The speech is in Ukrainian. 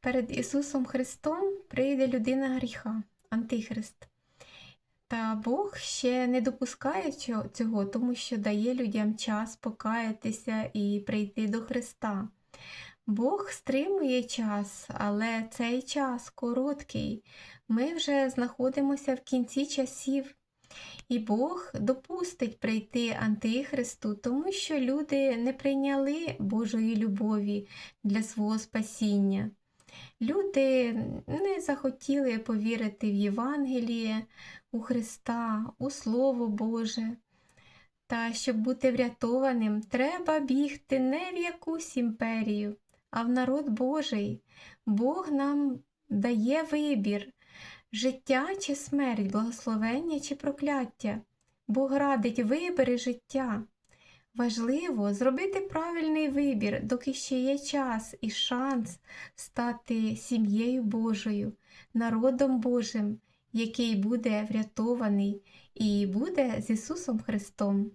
перед Ісусом Христом прийде людина гріха, Антихрист. Та Бог ще не допускає цього- тому що дає людям час покаятися і прийти до Христа. Бог стримує час, але цей час короткий. Ми вже знаходимося в кінці часів. І Бог допустить прийти Антихристу, тому що люди не прийняли Божої любові для свого спасіння. Люди не захотіли повірити в Євангеліє, у Христа, у Слово Боже. Та щоб бути врятованим, треба бігти не в якусь імперію, а в народ Божий. Бог нам дає вибір життя чи смерть, благословення чи прокляття. Бог радить вибери життя. Важливо зробити правильний вибір, доки ще є час і шанс стати сім'єю Божою, народом Божим, який буде врятований і буде з Ісусом Христом.